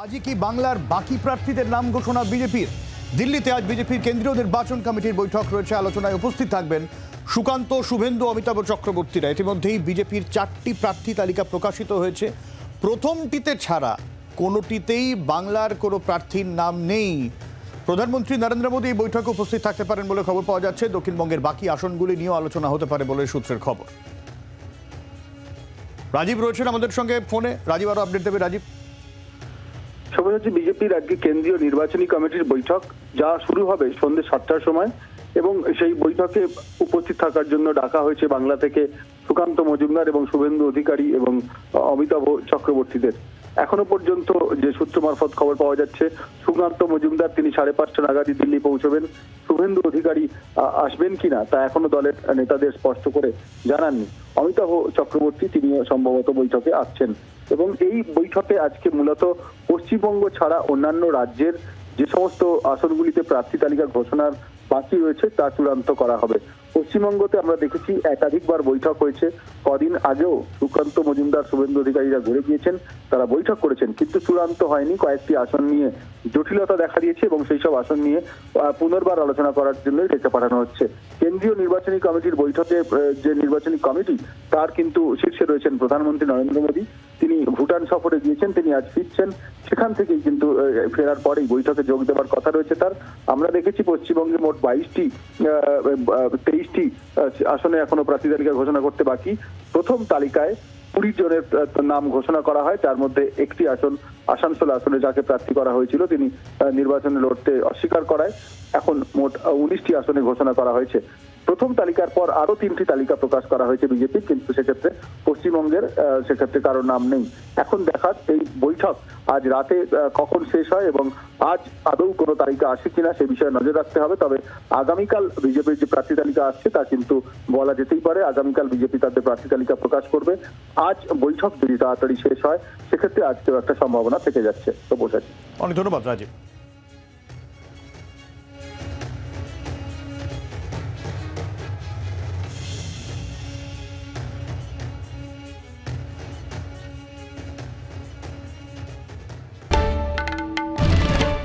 আজই কি বাংলার বাকি প্রার্থীদের নাম ঘোষণা বিজেপির? দিল্লিতে আজ বিজেপির কেন্দ্রীয় নির্বাচন কমিটির বৈঠক রয়েছে, আলোচনায় উপস্থিত থাকবেন সুকান্ত, শুভেন্দু, অমিতাভ চক্রবর্তীরা। ইতিমধ্যেই বিজেপির চারটি প্রার্থী তালিকা প্রকাশিত হয়েছে। প্রথমটিতে ছাড়া কোনোটিতেই বাংলার কোনো প্রার্থীর নাম নেই। প্রধানমন্ত্রী নরেন্দ্র মোদী এই বৈঠকে উপস্থিত থাকতে পারেন বলে খবর পাওয়া যাচ্ছে। দক্ষিণবঙ্গের বাকি আসনগুলি নিয়েও আলোচনা হতে পারে বলে সূত্রের খবর। রাজীব রয়েছেন আমাদের সঙ্গে ফোনে। রাজীব আরও আপডেট দেবে। রাজীব? সবাই হচ্ছে বিজেপির আজকে কেন্দ্রীয় নির্বাচনী কমিটির বৈঠক, যা শুরু হবে সন্ধ্যে সাতটার সময় এবং সেই বৈঠকে উপস্থিত থাকার জন্য ডাকা হয়েছে বাংলা থেকে সুকান্ত মজুমদার এবং শুভেন্দু অধিকারী এবং অমিতাভ চক্রবর্তীদের। এখনও পর্যন্ত যে সূত্র মারফত খবর পাওয়া যাচ্ছে, সুকান্ত মজুমদার তিনি সাড়ে পাঁচটা নাগাদই দিল্লি পৌঁছবেন। শুভেন্দু অধিকারী আসবেন কিনা তা এখনও দলের নেতাদের স্পষ্ট করে জানাননি। অমিতাভ চক্রবর্তী তিনি সম্ভবত বৈঠকে আসছেন। এবং এই বৈঠকে আজকে মূলত পশ্চিমবঙ্গ ছাড়া অন্যান্য রাজ্যের যে সমস্ত আসনগুলিতে প্রার্থী তালিকা ঘোষণার বাকি রয়েছে তা চূড়ান্ত করা হবে। পশ্চিমবঙ্গতে আমরা দেখেছি একাধিকবার বৈঠক হয়েছে। কদিন আগেও সুকান্ত মজুমদার শুভেন্দু অধিকারীরা ঘুরে গিয়েছেন, তারা বৈঠক করেছেন, কিন্তু চূড়ান্ত হয়নি। কয়েকটি আসন নিয়ে জটিলতা দেখা দিয়েছে এবং সেই সব আসন নিয়ে পুনর্বার আলোচনা করার জন্যই ডেকে পাঠানো হচ্ছে। কেন্দ্রীয় নির্বাচনী কমিটির বৈঠকে যে নির্বাচনী কমিটি, তার কিন্তু শীর্ষে রয়েছেন প্রধানমন্ত্রী নরেন্দ্র মোদী। তিনি ভুটান সফরে গিয়েছেন, তিনি আজ ফিরছেন। সেখান থেকেই কিন্তু ফেরার পরেই বৈঠকে যোগ দেওয়ার কথা রয়েছে তার। আমরা দেখেছি পশ্চিমবঙ্গে মোট বাইশটি তেইশটি আসনে এখনও প্রার্থী তালিকা ঘোষণা করতে বাকি। প্রথম তালিকায় কুড়ি জনের নাম ঘোষণা করা হয়। তার মধ্যে একটি আসন আসানসোল আসনে যাকে প্রার্থী করা হয়েছিল, তিনি নির্বাচনে লড়তে অস্বীকার করায়। এখন মোট উনিশটি আসনে ঘোষণা করা হয়েছে। প্রথম তালিকার পর আরও তিনটি তালিকা প্রকাশ করা হয়েছে বিজেপির কিন্তু সেক্ষেত্রে পশ্চিমবঙ্গের সেক্ষেত্রে কারও নাম নেই। এখন দেখার এই বৈঠক আজ রাতে কখন শেষ হয় এবং আজ আদৌ কোনো তালিকা আসে কিনা সে বিষয়ে নজর রাখতে হবে। তবে আগামীকাল বিজেপির যে প্রার্থী তালিকা আসছে তা কিন্তু বলা যেতেই পারে, আগামীকাল বিজেপি তাদের প্রার্থী তালিকা প্রকাশ করবে। আজ বৈঠক যদি তাড়াতাড়ি শেষ হয়, সেক্ষেত্রে আজকেও একটা সম্ভাবনা থেকে যাচ্ছে। তো বোঝাচ্ছি অনেক ধন্যবাদ, রাজীব।